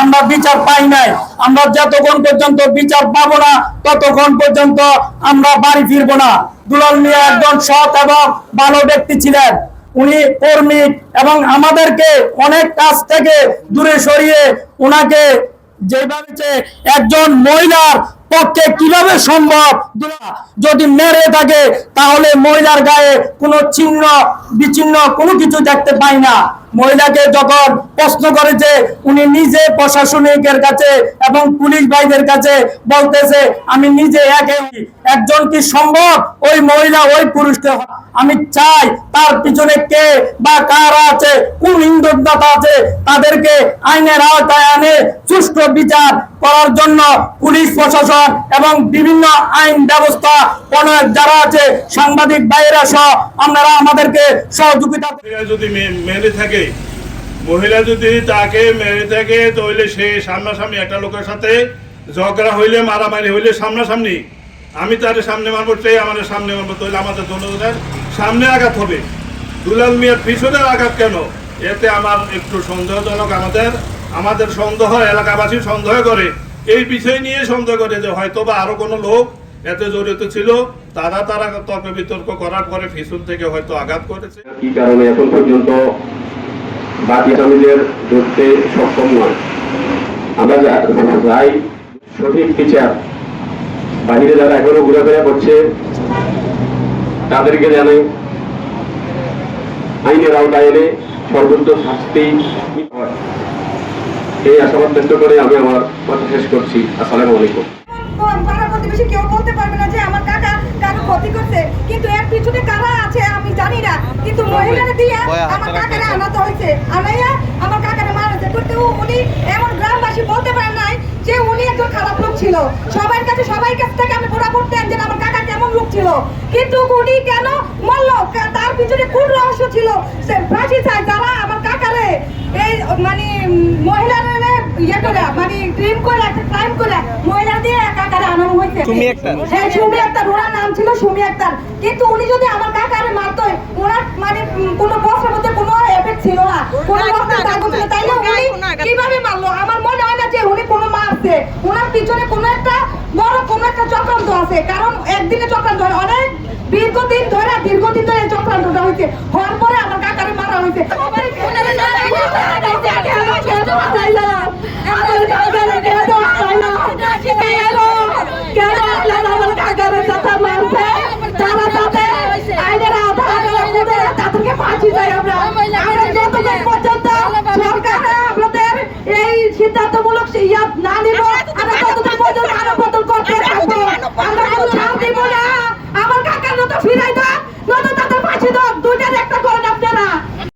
আমরা বিচার পাই নাই। আমরা যতক্ষণ পর্যন্ত বিচার পাবো না, ততক্ষণ পর্যন্ত আমরা বাড়ি ফিরবো না। দুলাল মিয়া একজন সৎ এবং ভালো ব্যক্তি ছিলেন। উনি কর্মী এবং আমাদেরকে অনেক কাজ থেকে দূরে সরিয়ে ওনাকে যেভাবে একজন মহিলার পক্ষে কীভাবে সম্ভব যদি মেরে থাকে, তাহলে মহিলার গায়ে কোনো চিহ্ন বিচ্ছিন্ন কোনো কিছু দেখতে পাই না। মহিলাকে যখন প্রশ্ন করেছে, উনি নিজে প্রশাসনিকের কাছে এবং পুলিশ ভাইদের কাছে বলতেছে, আমি নিজে একে একজন কি সম্ভব? ওই মহিলা ওই পুরুষকে আমি চাই তার পিছনে কে বা কারা আছে, কোন ইন্ধনদাতা আছে, তাদেরকে আইনের আওতায় আনে সুষ্ঠু বিচার করার জন্য পুলিশ প্রশাসন এবং বিভিন্ন আইন ব্যবস্থা প্রণয়ক যারা আছে, সাংবাদিক বাইরা সহ, আপনারা আমাদেরকে সহযোগিতা যদি মে- মেরে থাকে মহিলা যদি তাকে মেরে থাকে, তাহলে সে সামনাসামনি একটা লোকের সাথে ঝগড়া হইলে, মারামারি হইলে সামনাসামনি। আমি তার সামনে মারবো, সে আমাদের সামনে মারবো, তাহলে আমাদের জনগণের সামনে আঘাত হবে। দুলাল মিয়ার পিছনের আঘাত কেন? এতে আমার একটু সন্দেহজনক আমাদের আমাদের সন্দেহ, এলাকাবাসী সন্দেহ করে। এই বিষয় নিয়ে সন্দেহ করে যে হয়তো বা আরও কোনো লোক এতে জড়িত ছিল, তারা তারা তর্ক বিতর্ক করার পরে পিছন থেকে হয়তো আঘাত করেছে। কি কারণে এখন পর্যন্ত বাকি আসামিদের ধরতে সক্ষম নয়। আমরা যা- চাই সঠিক বিচার। বাহিরে যারা এখনও ঘোরাফেরা করছে, তাদেরকে জানে আইনের আওতায় এনে সর্বোচ্চ শাস্তি এই আশাবাদ ব্যক্ত করে আমি আমার কথা শেষ করছি। আসসালামু আলাইকুম। কেউ বলতে পারবে না যে আমার কাকা কারও ক্ষতি করছে কিন্তু এর পিছনে কারা আছে আমি জানি না কিন্তু মহিলারা দিয়ে আমার কাকারে আনাতে হয়েছে। আনাইয়া আমার কাকারে মারাছে। কিন্তু উনি এমন গ্রামবাসী বলতে পারে নাই যে উনি একজন খারাপ লোক ছিল। সবার কাছে সবাই কাছ থেকে আমি পুরা করতেন যে আমার কাকা কেমন লোক ছিল। কিন্তু উনি কেন মরলো? তার পিছনে কোন রহস্য ছিল? সে ফাঁসি চায় যারা আমার কাকারে এই মানে মহিলারা ইয়ে করে মানে ক্রিম করে একটা ক্রাইম করে মহিলা দিয়ে সুমি আক্তার। হ্যাঁ সুমি আক্তার ওনার নাম ছিল সুমি আক্তার। কিন্তু উনি যদি আমার কাকারে মারতো ওনার মানে কোনো বস্ত্রের মধ্যে কোনো এফেক্ট ছিল না। কোনো বস্ত্রের দাগ ছিল। তাইলে উনি কীভাবে মারলো? আমার মনে হয় না যে উনি কোনো মারছে। ওনার পিছনে কোনো একটা বড় কোনো একটা চক্রান্ত আছে। কারণ একদিনে চক্রান্ত হয়। না, অনেক দীর্ঘদিন ধরে দীর্ঘদিন